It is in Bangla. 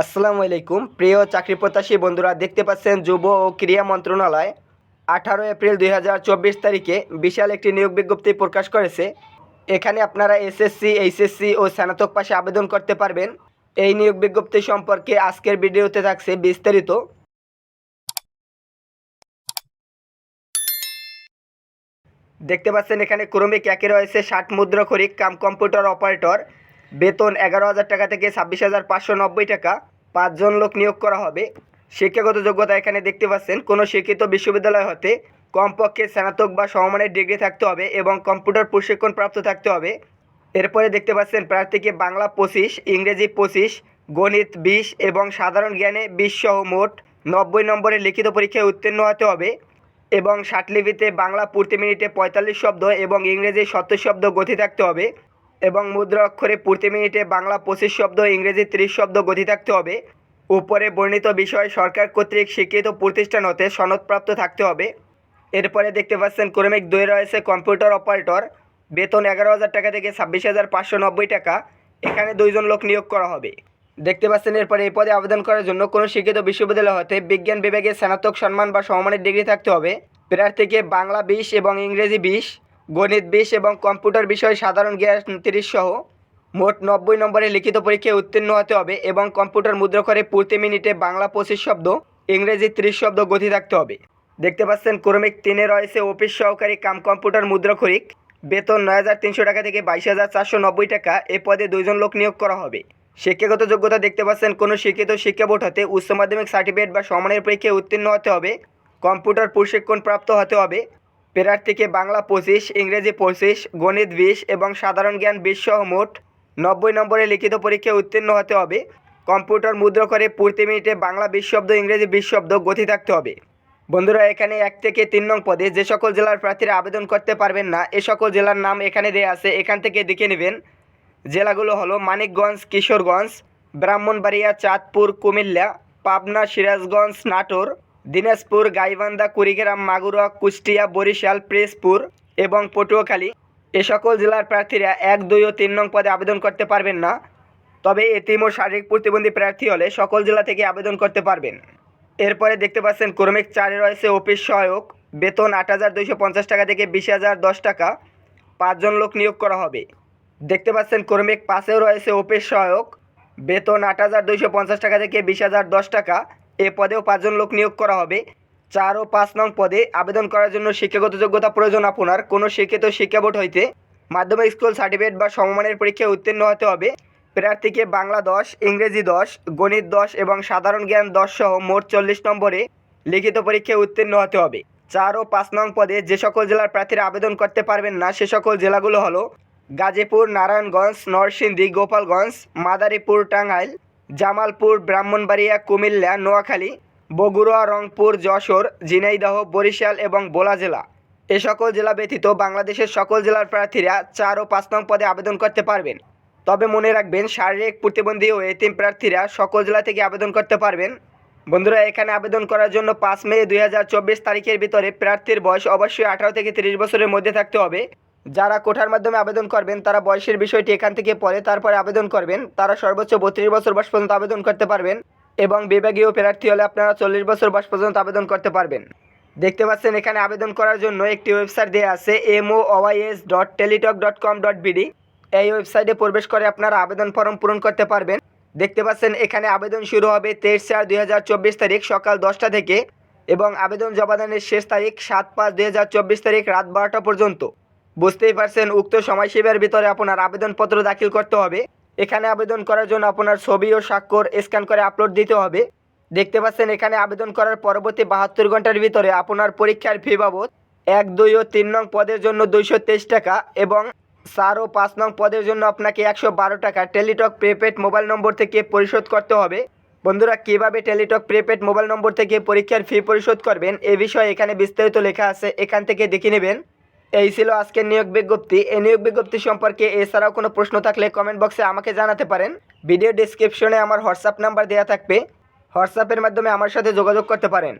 আসসালামু আলাইকুম। প্রিয় চাকরি প্রত্যাশী বন্ধুরা, দেখতে পাচ্ছেন যুব ও ক্রীড়া মন্ত্রণালয় আঠারো এপ্রিল দুই হাজার চব্বিশ তারিখে বিশাল একটি নিয়োগ বিজ্ঞপ্তি প্রকাশ করেছে। এখানে আপনারা এসএসসি এইচএসসি ও স্নাতক পাশে আবেদন করতে পারবেন। এই নিয়োগ বিজ্ঞপ্তি সম্পর্কে আজকের ভিডিওতে থাকছে বিস্তারিত। দেখতে পাচ্ছেন এখানে ক্রমিক একে রয়েছে, ষাট মুদ্রাক্ষরিক কাম কম্পিউটার অপারেটর বেতন এগারো হাজার টাকা থেকে ছাব্বিশ হাজার পাঁচশো নব্বই টাকা। পাঁচজন লোক নিয়োগ করা হবে। শিক্ষাগত যোগ্যতা এখানে দেখতে পাচ্ছেন। কোনো শিক্ষিত বিশ্ববিদ্যালয় হতে কমপক্ষে স্নাতক বা সমমানের ডিগ্রি থাকতে হবে এবং কম্পিউটার প্রশিক্ষণ প্রাপ্ত থাকতে হবে। এরপরে দেখতে পাচ্ছেন, প্রার্থীকে বাংলা পঁচিশ, ইংরেজি পঁচিশ, গণিত বিশ এবং সাধারণ জ্ঞানে বিশ সহ মোট নব্বই নম্বরের লিখিত পরীক্ষায় উত্তীর্ণ হতে হবে এবং ষাটলিপিতে বাংলা প্রতি মিনিটে পঁয়তাল্লিশ শব্দ এবং ইংরেজি সত্তর শব্দ গতি থাকতে হবে। এবং মুদ্রা অক্ষরে প্রতি মিনিটে বাংলা পঁচিশ শব্দ, ইংরেজি ত্রিশ শব্দ গতি থাকতে হবে। উপরে বর্ণিত বিষয় সরকার কর্তৃক স্বীকৃত প্রতিষ্ঠান হতে সনদপ্রাপ্ত থাকতে হবে। এরপরে দেখতে পাচ্ছেন, ক্রমিক দুই রয়েছে কম্পিউটার অপারেটর। বেতন এগারো হাজার টাকা থেকে ছাব্বিশ হাজার পাঁচশো নব্বই টাকা। এখানে দুইজন লোক নিয়োগ করা হবে। দেখতে পাচ্ছেন, এরপরে এই পদে আবেদন করার জন্য কোনো শিক্ষিত বিশ্ববিদ্যালয় হতে বিজ্ঞান বিভাগে স্নাতক, সম্মান বা সমমানের ডিগ্রি থাকতে হবে। প্রার্থীকে বাংলা বিশ এবং ইংরেজি বিশ গণিত, বিশ এবং কম্পিউটার বিষয়ে সাধারণ জ্ঞান তিরিশ সহ মোট নব্বই নম্বরে লিখিত পরীক্ষায় উত্তীর্ণ হতে হবে এবং কম্পিউটার মুদ্রাক্ষরে প্রতি মিনিটে বাংলা পঁচিশ শব্দ, ইংরেজি ত্রিশ শব্দ গতি থাকতে হবে। দেখতে পাচ্ছেন, ক্রমিক তিনে রয়েছে অফিস সহকারী কাম কম্পিউটার মুদ্রাক্ষরিক। বেতন নয় হাজার তিনশো টাকা থেকে বাইশ হাজার চারশো নব্বই টাকা। এ পদে দুইজন লোক নিয়োগ করা হবে। শিক্ষাগত যোগ্যতা দেখতে পাচ্ছেন, কোনো শিক্ষিত শিক্ষা বোর্ড হতে উচ্চ মাধ্যমিক সার্টিফিকেট বা সমানের পরীক্ষায় উত্তীর্ণ হতে হবে। কম্পিউটার প্রশিক্ষণ প্রাপ্ত হতে হবে। প্রার্থীকে বাংলা পঁচিশ, ইংরেজি পঁচিশ, গণিত বিশ এবং সাধারণ জ্ঞান বিশ সহ মোট নব্বই নম্বরে লিখিত পরীক্ষায় উত্তীর্ণ হতে হবে। কম্পিউটার মুদ্রা করে প্রতি মিনিটে বাংলা বিশ শব্দ, ইংরেজি বিশ শব্দ গতি থাকতে হবে। বন্ধুরা, এখানে এক থেকে তিন নং পদে যে সকল জেলার প্রার্থীরা আবেদন করতে পারবেন না, এ সকল জেলার নাম এখানে দেওয়া আছে। এখান থেকে দেখে নেবেন, জেলাগুলো হলো মানিকগঞ্জ, কিশোরগঞ্জ, ব্রাহ্মণবাড়িয়া, চাঁদপুর, কুমিল্লা, পাবনা, সিরাজগঞ্জ, নাটোর দিনাজপুর, গাইবান্ধা, কুড়িগ্রাম, মাগুরা, কুষ্টিয়া, বরিশাল প্রেসপুর এবং পটুয়াখালী এ সকল জেলার প্রার্থীরা এক, দুই ও তিন নং পদে আবেদন করতে পারবেন না। তবে এতিম ও শারীরিক প্রতিবন্ধী প্রার্থী হলে সকল জেলা থেকে আবেদন করতে পারবেন। এরপরে দেখতে পাচ্ছেন, ক্রমিক চারে রয়েছে অফিস সহায়ক। বেতন আট হাজার দুইশো পঞ্চাশ টাকা থেকে বিশ হাজার দশ টাকা। পাঁচজন লোক নিয়োগ করা হবে। দেখতে পাচ্ছেন, ক্রমিক পাশেও রয়েছে অফিস সহায়ক। বেতন আট হাজার দুইশো পঞ্চাশ টাকা থেকে বিশ হাজার দশ টাকা। এ পদেও পাঁচজন লোক নিয়োগ করা হবে। চার ও পাঁচ নং পদে আবেদন করার জন্য শিক্ষাগত যোগ্যতা প্রয়োজন আপনার। কোনো শিক্ষিত শিক্ষা বোর্ড হইতে মাধ্যমিক স্কুল সার্টিফিকেট বা সমমানের পরীক্ষায় উত্তীর্ণ হতে হবে। প্রার্থীকে বাংলা দশ, ইংরেজি দশ, গণিত দশ এবং সাধারণ জ্ঞান দশ সহ মোট চল্লিশ নম্বরে লিখিত পরীক্ষায় উত্তীর্ণ হতে হবে। চার ও পাঁচ নং পদে যে সকল জেলার প্রার্থীরা আবেদন করতে পারবেন না, সে সকল জেলাগুলো হলো গাজীপুর, নারায়ণগঞ্জ, নরসিংদী, গোপালগঞ্জ, মাদারীপুর, টাঙ্গাইল জামালপুর, ব্রাহ্মণবাড়িয়া, কুমিল্লা, নোয়াখালী, বগুড়া, রংপুর, যশোর, ঝিনাইদহ, বরিশাল এবং বোলা জেলা। এ সকল জেলা ব্যতীত বাংলাদেশের সকল জেলার প্রার্থীরা চার ও পাঁচ নং পদে আবেদন করতে পারবেন। তবে মনে রাখবেন, শারীরিক প্রতিবন্ধী ও এতিম প্রার্থীরা সকল জেলা থেকে আবেদন করতে পারবেন। বন্ধুরা, এখানে আবেদন করার জন্য পাঁচ মে দু হাজার চব্বিশ তারিখের ভিতরে প্রার্থীর বয়স অবশ্যই আঠারো থেকে তিরিশ বছরের মধ্যে থাকতে হবে। যারা কোঠার মাধ্যমে আবেদন করবেন, তারা বয়সের বিষয়টি এখান থেকে পরে তারপরে আবেদন করবেন। তারা সর্বোচ্চ বত্রিশ বছর বয়স পর্যন্ত আবেদন করতে পারবেন এবং বিভাগীয় প্রার্থী হলে আপনারা চল্লিশ বছর বয়স পর্যন্ত আবেদন করতে পারবেন। দেখতে পাচ্ছেন এখানে আবেদন করার জন্য একটি ওয়েবসাইট দেওয়া আছে M O Y S dot Teletalk dot com dot BD এই ওয়েবসাইটে প্রবেশ করে আপনারা আবেদন ফর্ম পূরণ করতে পারবেন। দেখতে পাচ্ছেন এখানে আবেদন শুরু হবে তেইশ চার দুই তারিখ সকাল দশটা থেকে এবং আবেদন জমাদানের শেষ তারিখ সাত পাঁচ দুই তারিখ রাত বারোটা পর্যন্ত। বুঝতেই পারছেন, উক্ত সময়সীমার ভিতরে আপনার আবেদনপত্র দাখিল করতে হবে। এখানে আবেদন করার জন্য আপনার ছবি ও স্বাক্ষর স্ক্যান করে আপলোড দিতে হবে। দেখতে পাচ্ছেন, এখানে আবেদন করার পরবর্তী বাহাত্তর ঘণ্টার ভিতরে আপনার পরীক্ষার ফি বাবদ এক, দুই ও তিন নং পদের জন্য দুইশো তেইশ টাকা এবং চার ও পাঁচ নং পদের জন্য আপনাকে একশো বারো টাকা টেলিটক প্রিপেড মোবাইল নম্বর থেকে পরিশোধ করতে হবে। বন্ধুরা, কীভাবে টেলিটক প্রিপেড মোবাইল নম্বর থেকে পরীক্ষার ফি পরিশোধ করবেন, এ বিষয়ে এখানে বিস্তারিত লেখা আছে, এখান থেকে দেখে নেবেন। এই ছিল আজকের নিয়োগ বিজ্ঞপ্তি। এই নিয়োগ বিজ্ঞপ্তি সম্পর্কে এছাড়াও কোনো প্রশ্ন থাকলে কমেন্ট বক্সে আমাকে জানাতে পারেন। ভিডিও ডিসক্রিপশনে আমার হোয়াটসঅ্যাপ নাম্বার দেওয়া থাকবে। হোয়াটসঅ্যাপের মাধ্যমে আমার সাথে যোগাযোগ করতে পারেন।